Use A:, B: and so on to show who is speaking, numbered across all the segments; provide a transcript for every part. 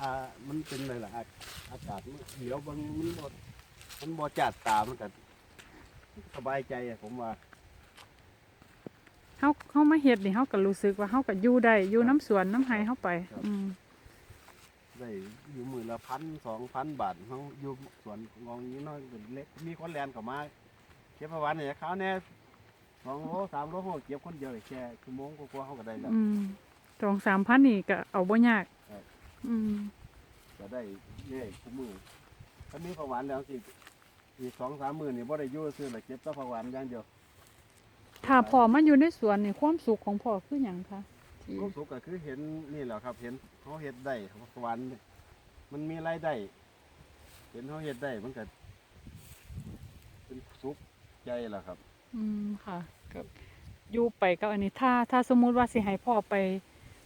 A: อ่ามันเป็นอะไรล่ะอาอากาศมันเดี๋ยวมันมันบ่มันบ่จัดตามันก็สบายใจอะผมว่า
B: เฮาเฮามาเฮ็ดนี่เฮาก็รู้สึกว่าเฮาก็อยู่ได้อยู่น้ำสวนน้ำไห้เฮาไป อืม
A: ได้อยู่มือละพันสองพันบาทเขาอยู่สวนงองนี้น้อยเป็นเล็กมีคนแลนเข้ามาเก็บประวันเนี่ยเขาเนี่ยสองโลสามโลเขาเก็บคนเดียวเลยแค่ชั่วโมงกว่าๆเขาก็ได้แล้ว
B: อืมสองสามพันนี่ก็เอาบ่ยาก
A: ครับ
B: อืม
A: ก็ได้เรื่อยทุกมือถ้ามีประวันแล้วสิอีกสองสามหมื่นนี่บ่ได้อยู่ซื้อเลยเก็บแต่ประวันอย่างเดียว
B: ถ้าพ่อมาอยู่ในสวนนี่ความสุขของพ่อคือหยังคะที่
A: ความสุขก็คือเห็นนี่แหละครับ เห็นเขาเฮ็ดได้ประวันเนี่ยมันมีรายได้เห็นเขาเฮ็ดได้มันก็เป็นสุขใจแหละครับ
B: อืมค่ะก็อยู่ไปกับอันนี้ถ้าถ้าสมมุติว่าสิให้พ่อไป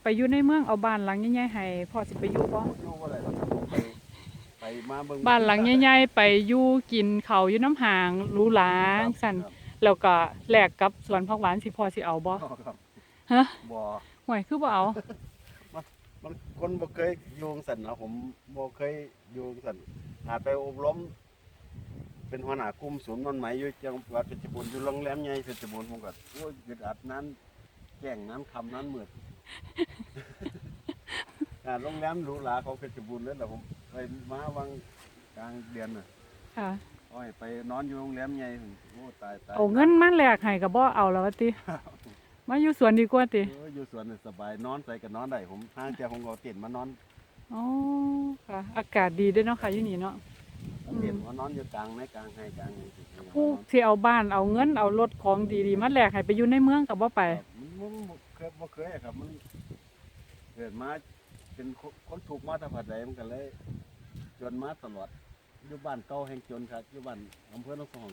B: ไปอยู่ในเมืองเอาบ้านหลังใหญ่ๆให้พ่อสิไปอยู่บ่
A: อยู่บ่ได้หรอกครับผมไปไปมาเบิ่ง
B: บ้านหลังใหญ่ๆไปอยู่กินข้าวอยู่น้ำหางหรูหรา
A: ครับ
B: สั่น
A: ครับ
B: แล้วก็แลกกับสวนผักหวานสิพ่อสิเอาบ่
A: ครับ
B: ฮะ
A: บ่
B: ห่วยคือบ่เอา
A: มันคนบ่เคยอยู่จังซั่นนะผมบ่เคยอยู่จังซั่นอาจไปอบรมเป็นหัวหน้ากลุ่มศูนย์นอนไหมอยู่จังหวัดเพชรบูรณ์อยู่โรงแรมใหญ่เพชรบูรณ์ผมก็โอ้ยอึดอัดนั้นแจ้งนั้นคำนั้นมืด อ่าโรงแรมหรูหราของเพชรบูรณ์เลยแหละผมไปมาวังกลางเดือนน่ะ
B: ค่ะ
A: โอ้ยไปนอนอยู่โรงแรมใหญ่โอ้ตายตาย
B: เอาเงินมาแลกให้ก็บ่เอาแล้วว่าติ มาอยู่สวนดีกว่าติ
A: เอออยู่สวนนี่สบายนอนใส่ก็นอนได้ผมทางแต่ผมก็เต็นท์มานอน
B: อ๋อค่ะ อากาศดีเด้วยเนาะค่ะอยู่นี่เนาะอืม
A: เต็นท์มานอนอยู่กลางในกลางให้กลางนี่สิ
B: ผู้ที่เอาบ้านเอาเงินเอารถของดีๆมาแลกให้ไปอยู่ในเมืองก็บ่ไป
A: ครับมันมันบ่เค ยบ่เคยอะครับมันเกิดมาเป็นคนคนถูกข์มาแตะผัดใดมันก็เลย จนมาตลอดอยู่บ้านเก่าแห่งจนครับอยู่บ้านอำเภอหนองสอง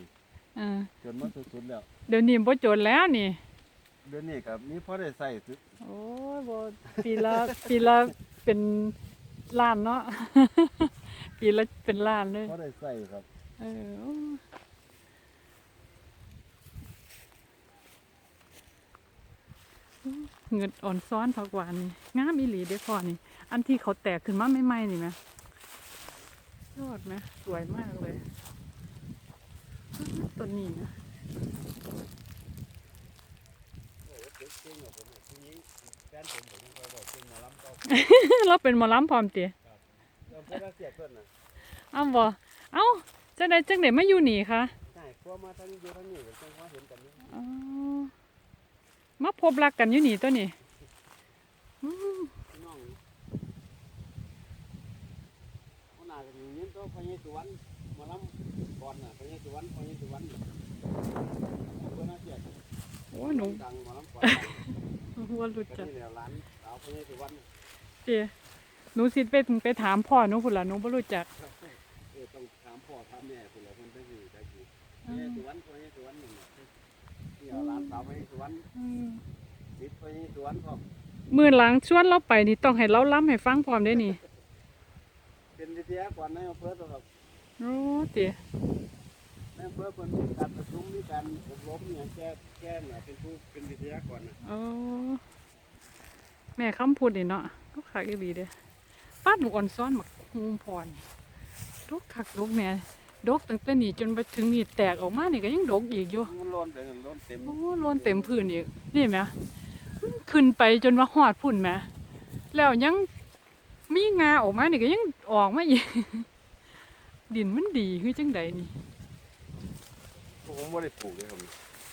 B: เออ
A: จนมาสุดๆแล้ว
B: เดี๋ยวนี้บ่จนแล้วนี่
A: เดี๋ยวนี้ก็มีพอได้ใส่ซื้อ
B: โอ้ยบ่ปีละ ปีละเป็นล้านเนาะ ปีละเป็นล้านเลย
A: พอได้ใส่ครับ
B: เออโอ้ เงินอ่อนซ้อนผักหวานนี่งามอีหลีเด้อพ่อนี่ อันที่เขาแตกขึ้นมาใหม่ๆนี่ไหมยอดไหมสวยมากเลยต้นนี้นะ
A: แฟนผมผมก็บอกเป็นหมอลำเก่า
B: เราเป็นหมอลำพร้อมตี
A: เริ่มเพิ่นเสียเพิ่นน่ะ
B: เอ้าบ่เอ้าจังไดจังไดมาอยู่นี่คะ
A: ใช่กลัวมาทางอยู่ทางนี้ก็จังว่าเห็นกันนี่
B: อ๋อ มาพบรักกันอยู่นี่ตัวนี้อืม
A: พี่น้องหัวหน้าก็อยู่นี่ตัวพญสุวรรณหมอลำก่อนน่ะพญสุวรรณพญสุวรรณเพิ่นน่าเสีย
B: โอ้หนู
A: ดังหมอลำก่อน
B: ว่ารู้
A: ก็
B: จัก
A: นี่แหละร้านสาวพญสุวรรณ
B: เตีหนูสิไปไปถามพ่อหนูพุ่นล่ะหนูบ่รู้จัก
A: เออต้องถามพ่อถามแม่คนละคนได้อยู่ได้อยู่พญสุวรรณพญสุวรรณนี่น่ะ นี่เอาร้านสาวพญสุวรรณ
B: อืม
A: ติดพญสุวรรณพร้อม
B: มื้อหลังชวนเราไปนี่ต้องให้เราล้ำให้ฟังพร้อมเด้นี่
A: เป็นวิทยากรในอำเภอตัวครับ
B: โอ้ติ
A: ในอำเภอเพิ่นมีการประชุมมีการอบรมอหย่างแก้แก้น่ะเป็นผู้เป็นวิทยากรน่ะ
B: โอ้แม่คำพูดนี่เนาะก็คักอีหลีเด้ป้าหนูอ่อนซ้อนบักฮูมพรดกคักดกแม่ ดกตั้งแต่นี่จนไปถึงนี่แตกออกมานี่ก็ยังดกอีกอยู่
A: มันร้อนไปร้อนเต็ม
B: โอ้ล้นเต็มพื้นอีกนี่ไหมขึ้นไปจนว่าหอดพุ่นไหมแล้วยังมีงาออกมานี่ก็ยังออกมาอีก ดินมันดีคือจังใดนี่
A: ผมบ่ได้ปลูกเลยครับ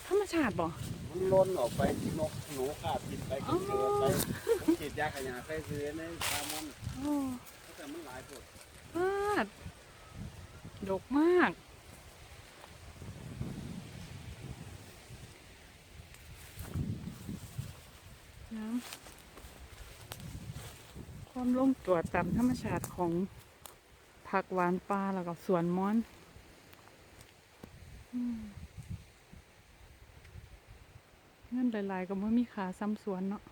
B: ธรรมชาติบ่
A: มันล้นออกไปนกหนูขาบกินไปกินเสือไปผมฉีดยาขยะใส่เสือในฟาร์มมัน
B: โอ้
A: แต่มันหลายปวด
B: พลา ดดกมากนะความลงตัวตามธรรมชาติของผักหวานปลาแล้วก็สวนม้อนอืมเงินหลาย ๆ ก็ไม่มีขาซ้ำสวนเนาะ